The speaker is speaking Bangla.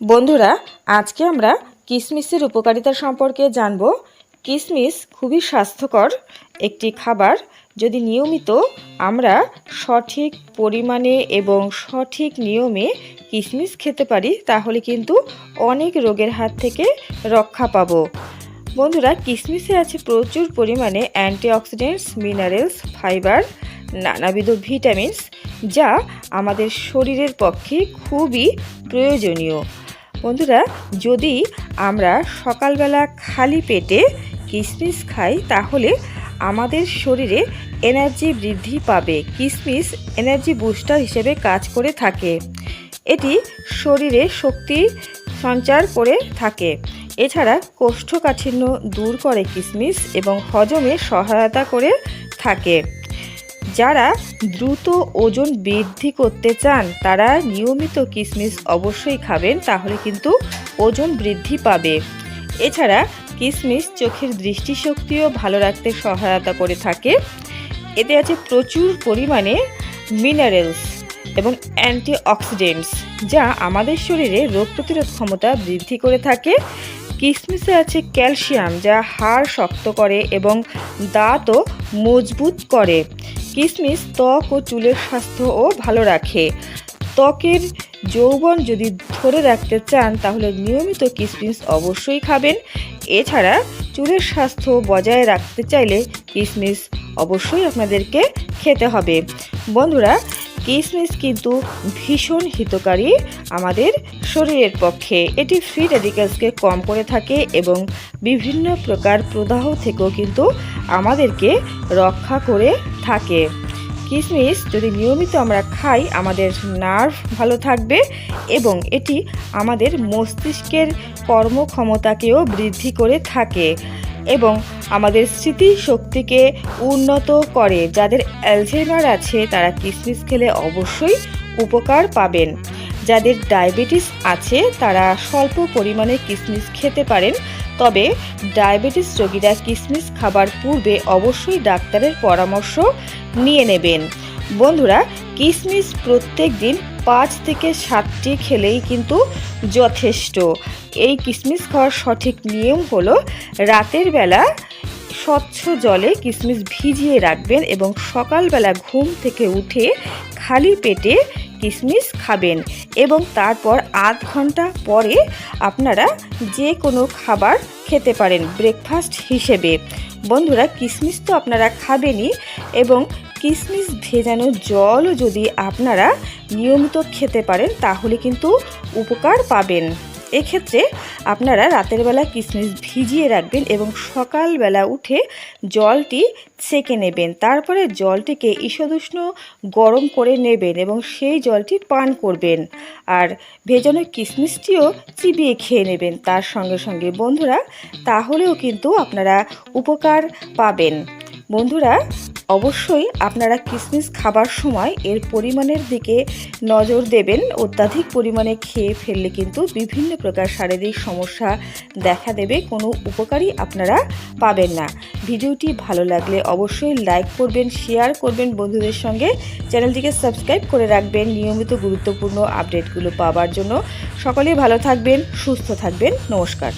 বন্ধুরা, আজকে আমরা কিশমিশের উপকারিতা সম্পর্কে জানব। কিশমিশ খুবই স্বাস্থ্যকর একটি খাবার। যদি নিয়মিত আমরা সঠিক পরিমাণে এবং সঠিক নিয়মে কিশমিশ খেতে পারি, তাহলে কিন্তু অনেক রোগের হাত থেকে রক্ষা পাবো। বন্ধুরা কিশমিশে আছে প্রচুর পরিমাণে অ্যান্টিঅক্সিডেন্টস, মিনারেলস, ফাইবার, নানাবিধ ভিটামিনস, যা আমাদের শরীরের পক্ষে খুবই প্রয়োজনীয়। বন্ধুরা, যদি আমরা সকালবেলা খালি পেটে কিশমিশ খাই, তাহলে আমাদের শরীরে এনার্জি বৃদ্ধি পাবে। কিশমিশ এনার্জি বুস্টার হিসেবে কাজ করে থাকে। এটি শরীরে শক্তি সঞ্চার করে থাকে। এছাড়া কোষ্ঠকাঠিন্য দূর করে কিশমিশ এবং হজমে সহায়তা করে থাকে। যারা দ্রুত ওজন বৃদ্ধি করতে চান, তারা নিয়মিত কিশমিশ অবশ্যই খাবেন, তাহলে কিন্তু ওজন বৃদ্ধি পাবে। এছাড়া কিশমিশ চোখের দৃষ্টিশক্তিও ভালো রাখতে সহায়তা করে থাকে। এতে আছে প্রচুর পরিমাণে মিনারেলস এবং অ্যান্টিঅক্সিডেন্টস যা আমাদের শরীরে রোগ প্রতিরোধ ক্ষমতা বৃদ্ধি করে থাকে। কিশমিশে আছে ক্যালসিয়াম, যা হাড় শক্ত করে এবং দাঁতও মজবুত করে। কিশমিশ ত্বক ও চুলের স্বাস্থ্যও ভালো রাখে। ত্বকের যৌবন যদি ধরে রাখতে চান, তাহলে নিয়মিত কিশমিশ অবশ্যই খাবেন। এছাড়া চুলের স্বাস্থ্য বজায় রাখতে চাইলে কিশমিশ অবশ্যই আপনাদেরকে খেতে হবে। বন্ধুরা কিশমিশ কিন্তু ভীষণ হিতকারী আমাদের শরীরের পক্ষে। এটি ফ্রি রেডিক্যালসকে কম করে থাকে এবং বিভিন্ন প্রকার প্রদাহ থেকেও কিন্তু আমাদেরকে রক্ষা করে থাকে। কিশমিশ যদি নিয়মিত আমরা খাই, আমাদের নার্ভ ভালো থাকবে এবং এটি আমাদের মস্তিষ্কের কর্মক্ষমতাকেও বৃদ্ধি করে থাকে। এবং আমাদের স্মৃতিশক্তিকে উন্নত করে। যাদের অ্যালঝেইমার আছে, তারা কিশমিশ খেলে অবশ্যই উপকার পাবেন। যাদের ডায়াবেটিস আছে, তারা স্বল্প পরিমাণে কিশমিশ খেতে পারেন। তবে ডায়াবেটিস রোগীরা কিশমিশ খাবার পূর্বে অবশ্যই ডাক্তারের পরামর্শ নিয়ে নেবেন। বন্ধুরা কিশমিশ প্রত্যেক দিন পাঁচ থেকে সাতটি খেলেই কিন্তু যথেষ্ট। এই কিশমিশ খাওয়ার সঠিক নিয়ম হলো রাতের বেলা স্বচ্ছ জলে কিশমিশ ভিজিয়ে রাখবেন এবং সকালবেলা ঘুম থেকে উঠে খালি পেটে কিশমিশ খাবেন এবং তারপর আধ ঘণ্টা পরে আপনারা যে কোনো খাবার খেতে পারেন ব্রেকফাস্ট হিসেবে। বন্ধুরা কিশমিশ তো আপনারা খাবেনই এবং কিশমিশ ভেজানো জলও যদি আপনারা নিয়মিত খেতে পারেন, তাহলে কিন্তু উপকার পাবেন। এক্ষেত্রে আপনারা রাতের বেলা কিশমিশ ভিজিয়ে রাখবেন এবং সকালবেলা উঠে জলটি ছেঁকে নেবেন। তারপরে জলটিকে ঈষদুষ্ণ গরম করে নেবেন এবং সেই জলটি পান করবেন। আর ভেজানো কিশমিশটিও চিবিয়ে খেয়ে নেবেন। তার সঙ্গে সঙ্গে বন্ধুরা, তাহলেও কিন্তু আপনারা উপকার পাবেন। বন্ধুরা অবশ্যই আপনারা কিসমিস খাবার সময় এর পরিমাণের দিকে নজর দেবেন। অত্যাধিক পরিমাণে খেয়ে ফেললে কিন্তু বিভিন্ন প্রকার শারীরিক সমস্যা দেখা দেবে। কোনো উপকারই আপনারা পাবেন না। ভিডিওটি ভালো লাগলে অবশ্যই লাইক করবেন, শেয়ার করবেন বন্ধুদের সঙ্গে। চ্যানেলটিকে সাবস্ক্রাইব করে রাখবেন নিয়মিত গুরুত্বপূর্ণ আপডেটগুলো পাওয়ার জন্য। সকলেই ভালো থাকবেন, সুস্থ থাকবেন। নমস্কার।